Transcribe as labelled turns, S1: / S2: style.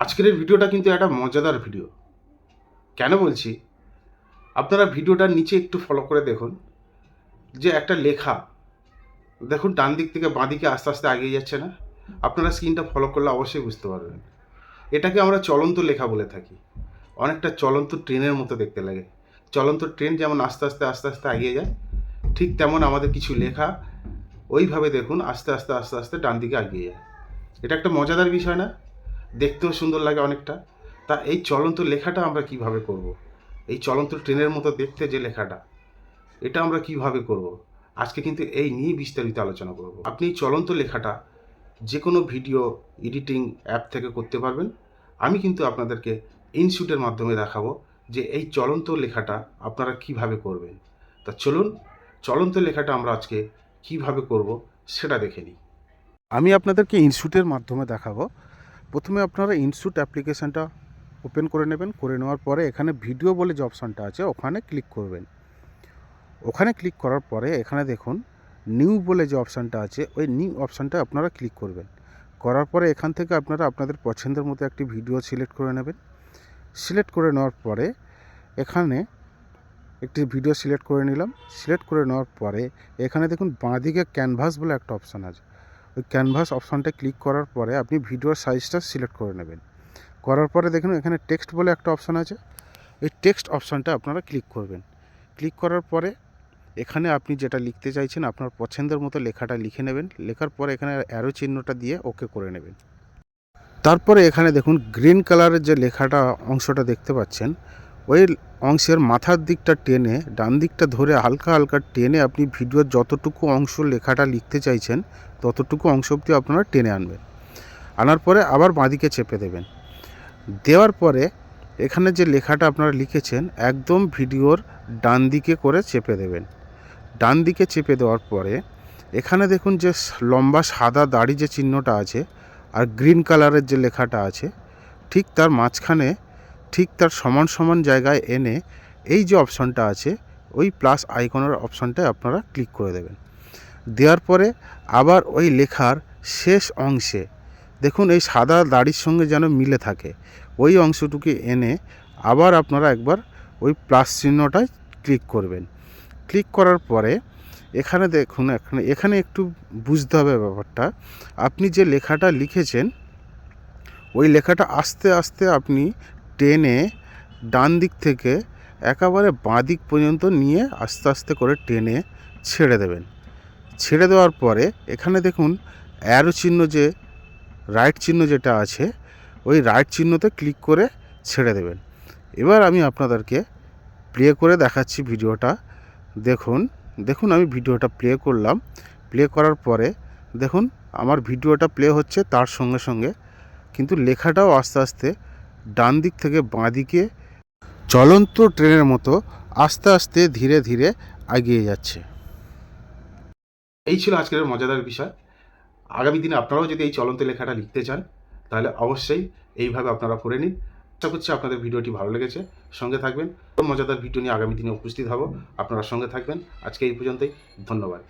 S1: আজকের এই ভিডিওটা কিন্তু একটা মজাদার ভিডিও। কেন বলছি? আপনারা ভিডিওটার নিচে একটু ফলো করে দেখুন। যে একটা লেখা, দেখুন ডান দিক থেকে বাঁ দিকে আস্তে আস্তে এগিয়ে যাচ্ছে না। আপনারা স্ক্রিনটা ফলো করলে অবশ্যই বুঝতে পারবেন। এটাকে আমরা চলন্ত লেখা বলে থাকি। অনেকটা চলন্ত ট্রেনের মতো দেখতে লাগে। চলন্ত ট্রেন যেমন আস্তে আস্তে আস্তে আস্তে এগিয়ে যায়, ঠিক তেমন আমাদের কিছু লেখা ওইভাবে দেখুন, আস্তে আস্তে আস্তে আস্তে ডান দিকে এগিয়ে যায়। এটা একটা মজাদার বিষয় না? দেখতেও সুন্দর লাগে অনেকটা। তা এই চলন্ত লেখাটা আমরা কীভাবে করব। এই চলন্ত ট্রেনের মতো দেখতে যে লেখাটা, এটা আমরা কীভাবে করব। আজকে কিন্তু এই নিয়ে বিস্তারিত আলোচনা করব। আপনি এই চলন্ত লেখাটা যে কোনো ভিডিও, এডিটিং অ্যাপ থেকে করতে পারবেন। আমি কিন্তু আপনাদেরকে ইনস্যুটের মাধ্যমে দেখাবো যে এই চলন্ত লেখাটা আপনারা কীভাবে করবেন। তা চলুন, চলন্ত লেখাটা আমরা আজকে কীভাবে করব সেটা দেখে নিই। আমি আপনাদেরকে ইনস্যুটের মাধ্যমে দেখাবো প্রথমে আপনারা ইনস্যুট অ্যাপ্লিকেশানটা ওপেন করে নেবেন। করে নেওয়ার পরে এখানে ভিডিও বলে যে অপশানটা আছে, ওখানে ক্লিক করবেন। ওখানে ক্লিক করার পরে এখানে দেখুন নিউ বলে যে অপশানটা আছে, ওই নিউ অপশানটা আপনারা ক্লিক করবেন। করার পরে এখান থেকে আপনারা আপনাদের পছন্দের মতো একটি ভিডিও সিলেক্ট করে নেবেন। সিলেক্ট করে নেওয়ার পরে এখানে একটি ভিডিও সিলেক্ট করে নিলাম। সিলেক্ট করে নেওয়ার পরে এখানে দেখুন, বাঁদিকে ক্যানভাস বলে একটা অপশান আছে। ওই ক্যানভাস অপশানটা ক্লিক করার পরে আপনি ভিডিওর সাইজটা সিলেক্ট করে নেবেন। করার পরে দেখুন, এখানে টেক্সট বলে একটা অপশান আছে। এই টেক্সট অপশানটা আপনারা ক্লিক করবেন। ক্লিক করার পরে এখানে আপনি যেটা লিখতে চাইছেন, আপনার পছন্দের মতো লেখাটা লিখে নেবেন। লেখার পরে এখানে অ্যারো চিহ্নটা দিয়ে ওকে করে নেবেন। তারপরে এখানে দেখুন গ্রিন কালারের যে লেখাটা অংশটা দেখতে পাচ্ছেন ওই অংশের মাথার দিকটা টেনে, ডান দিকটা ধরে হালকা হালকা টেনে আপনি ভিডিওর যতটুকু অংশ লেখাটা লিখতে চাইছেন, ততটুকু অংশ অবধি আপনারা টেনে আনবেন। আনার পরে আবার বাঁদিকে চেপে দেবেন। দেওয়ার পরে এখানে যে লেখাটা আপনারা লিখেছেন, একদম ভিডিওর ডান দিকে করে চেপে দেবেন। ডান দিকে চেপে দেওয়ার পরে এখানে দেখুন যে লম্বা সাদা দাড়ি যে চিহ্নটা আছে, আর গ্রিন কালারের যে লেখাটা আছে, ঠিক তার মাঝখানে ঠিক তার সমান সমান জায়গায় এনে এই যে অপশনটা আছে, ওই প্লাস আইকনের অপশনটায় আপনারা ক্লিক করে দেবেন। দেওয়ার পরে আবার ওই লেখার শেষ অংশে দেখুন এই সাদা দাড়ির সঙ্গে যেন মিলে থাকে, ওই অংশটুকু এনে আবার আপনারা একবার ওই প্লাস চিহ্নটায় ক্লিক করবেন। ক্লিক করার পরে এখানে দেখুন, এখানে এখানে একটু বুঝতে হবে ব্যাপারটা, আপনি যে লেখাটা লিখেছেন, ওই লেখাটা আস্তে আস্তে আপনি টেনে ডান দিক থেকে একেবারে বাঁ দিক পর্যন্ত নিয়ে আস্তে আস্তে করে টেনে ছেড়ে দেবেন। ছেড়ে দেওয়ার পরে এখানে দেখুন অ্যারো চিহ্ন যে রাইট চিহ্ন যেটা আছে, ওই রাইট চিহ্নতে ক্লিক করে ছেড়ে দেবেন। এবার আমি আপনাদেরকে প্লে করে দেখাচ্ছি ভিডিওটা। দেখুন দেখুন আমি ভিডিওটা প্লে করলাম। প্লে করার পরে দেখুন আমার ভিডিওটা প্লে হচ্ছে তার সঙ্গে সঙ্গে, কিন্তু লেখাটাও আস্তে আস্তে ডান দিক থেকে বাঁ দিকে চলন্ত ট্রেনের মতো আস্তে আস্তে ধীরে ধীরে এগিয়ে যাচ্ছে। এই ছিল আজকের মজাদার বিষয়। আগামী দিনে আপনারাও যদি এই চলন্ত লেখাটা লিখতে চান, তাহলে অবশ্যই এইভাবে আপনারা করে নিন। আশা করছি আপনাদের ভিডিওটি ভালো লেগেছে। সঙ্গে থাকবেন। মজাদার ভিডিও নিয়ে আগামী দিনে উপস্থিত হব। আপনারা সঙ্গে থাকবেন। আজকে এই পর্যন্তই। ধন্যবাদ।